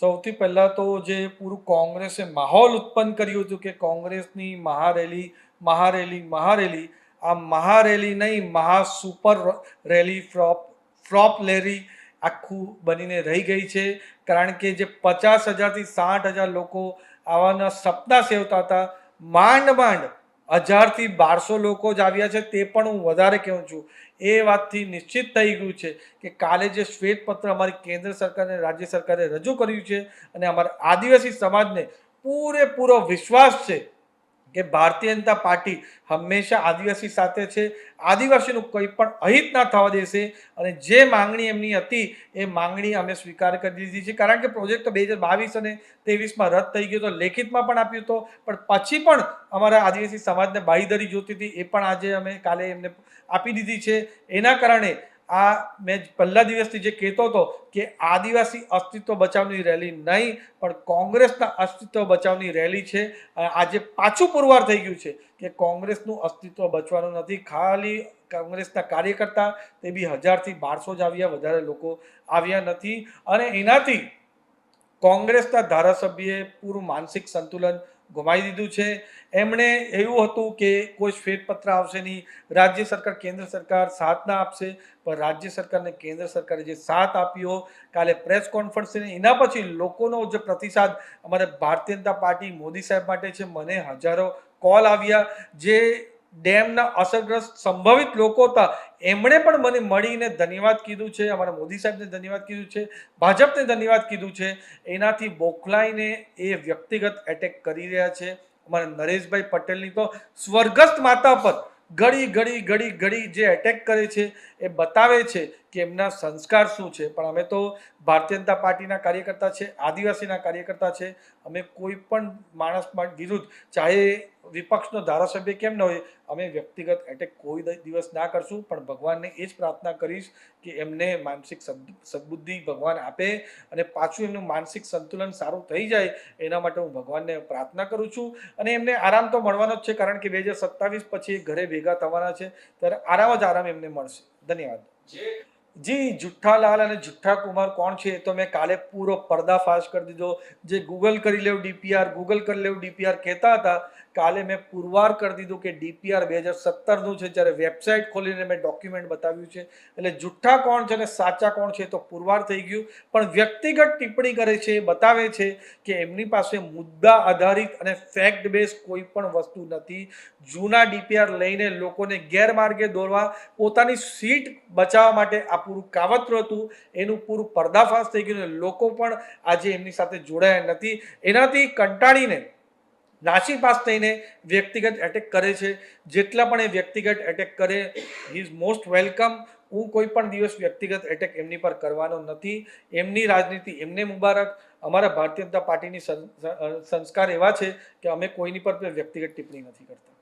સૌથી પહેલાં તો જે પૂરું કોંગ્રેસે માહોલ ઉત્પન્ન કર્યું હતું કે કોંગ્રેસની મહારેલી મહારેલી મહારેલી, આ મહારેલી નહીં, મહા super rally flop flop rally આખું બનીને રહી ગઈ છે. કારણ કે જે પચાસ હજારથી સાઠ હજાર લોકો આવાના સપના સેવતા હતા માંડ માંડ હજારથી બારસો લોકો જ આવ્યા છે, તે પણ હું વધારે કહું છું. એ વાતથી નિશ્ચિત થઈ ગયું છે કે કાલે જે શ્વેતપત્ર અમારી કેન્દ્ર સરકારને રાજ્ય સરકારે રજૂ કર્યું છે અને અમારા આદિવાસી સમાજને પૂરેપૂરો વિશ્વાસ છે કે ભારતીય જનતા પાર્ટી હંમેશા આદિવાસી સાથે છે. આદિવાસીનું કંઈ પણ અહિત ના થવા દેશે અને જે માંગણી એમની હતી એ માંગણી અમે સ્વીકાર કરી દીધી છે. કારણ કે પ્રોજેક્ટ તો બે હજાર બાવીસ અને ત્રેવીસમાં રદ થઈ ગયો તો લેખિતમાં પણ આપ્યું હતો પણ પછી પણ અમારા આદિવાસી સમાજને બાહીધરી જોતી હતી. એ પણ આજે અમે કાલે એમને આપી દીધી છે. એના કારણે આ મેં પહેલા દિવસથી જે કહેતો હતો કે આદિવાસી અસ્તિત્વ બચાવની રેલી નહીં, પણ કોંગ્રેસના અસ્તિત્વ બચાવની રેલી છે. આજે પાછું પુરવાર થઈ ગયું છે કે કોંગ્રેસનું અસ્તિત્વ બચવાનું નથી. ખાલી કોંગ્રેસના કાર્યકર્તા તે બી હજારથી બારસો જ આવ્યા, વધારે લોકો આવ્યા નથી. અને એનાથી કોંગ્રેસના ધારાસભ્યએ પૂરું માનસિક સંતુલન ગુમાવી દીધું છે. એમણે એવું હતું કે કોઈ શ્વેતપત્ર આવશે નહીં. રાજ્ય સરકાર કેન્દ્ર સરકાર સાથ ના આપશે, પણ રાજ્ય સરકારને કેન્દ્ર સરકારે જે સાથ આપ્યો, કાલે પ્રેસ કોન્ફરન્સ એના પછી લોકોનો જે પ્રતિસાદ અમારે ભારતીય જનતા પાર્ટી મોદી સાહેબ માટે છે. મને હજારો કોલ આવ્યા જે ડેમના અસરગ્રસ્ત સંભવિત લોકો હતા. એમણે પણ મને મળીને ધન્યવાદ કીધું છે, અમારા મોદી સાહેબને ધન્યવાદ કીધું છે, ભાજપને ધન્યવાદ કીધું છે. એનાથી બોખલાઈને એ વ્યક્તિગત એટેક કરી રહ્યા છે. અમારા નરેશભાઈ પટેલની તો સ્વર્ગસ્થ માતા પર ઘડી ઘડી ઘડી ઘડી જે એટેક કરે છે, એ બતાવે છે કે એમના સંસ્કાર શું છે. પણ અમે તો ભારતીય જનતા પાર્ટીના કાર્યકર્તા છે, આદિવાસીના કાર્યકર્તા છે. અમે કોઈ પણ માણસ વિરુદ્ધ, ચાહે વિપક્ષનો ધારાસભ્ય કેમ ન હોય? અમે વ્યક્તિગત એટેક કોઈ દિવસ ના કરશું, પણ ભગવાનને એ જ પ્રાર્થના કરીશ કે એમને માનસિક સદ- સદબુદ્ધિ ભગવાન આપે અને પાછું એમનું માનસિક સંતુલન સારું થઈ જાય, એના માટે હું ભગવાનને પ્રાર્થના કરું છું. અને એમને આરામ તો મળવાનો જ છે, કારણ કે બે હજાર સત્તાવીસ પછી ઘરે ભેગા થવાના છે. ત્યારે આરામ જ આરામ એમને મળશે. ધન્યવાદ. જી, જુઠ્ઠાલાલ અને જુઠ્ઠા કુમાર કોણ છે એ તો મેં કાલે પૂરો પર્દાફાશ કરી દીધો. જે ગૂગલ કરી લેવું ડીપીઆર ગૂગલ કરી લેવું ડીપીઆર કહેતા હતા, કાલે મેં પુરવાર કરી દીધું કે ડીપીઆર બે હજાર સત્તરનું છે. જ્યારે વેબસાઇટ ખોલીને મેં ડોક્યુમેન્ટ બતાવ્યું છે. એટલે જુઠ્ઠા કોણ છે અને સાચા કોણ છે તો પુરવાર થઈ ગયું. પણ વ્યક્તિગત ટિપ્પણી કરે છે બતાવે છે કે એમની પાસે મુદ્દા આધારિત અને ફેક્ટ બેઝ કોઈ પણ વસ્તુ નથી. જૂના ડીપીઆર લઈને લોકોને ગેરમાર્ગે દોરવા, પોતાની સીટ બચાવવા માટે આ પૂરું કાવતરું હતું, એનું પૂરું પર્દાફાશ થઈ ગયું લોકો પણ આજે એમની સાથે જોડાયા નથી. એનાથી કંટાળીને નાસી પાસ થઈને વ્યક્તિગત એટેક કરે છે. જેટલા પણ એ વ્યક્તિગત એટેક કરે હી ઇઝ મોસ્ટ વેલકમ હું કોઈ પણ દિવસ વ્યક્તિગત એટેક એમની પર કરવાનો નથી. એમની રાજનીતિ એમને મુબારક. અમારા ભારતીય જનતા પાર્ટીની સંસ્કાર એવા છે કે અમે કોઈની પર વ્યક્તિગત ટિપ્પણી નથી કરતા.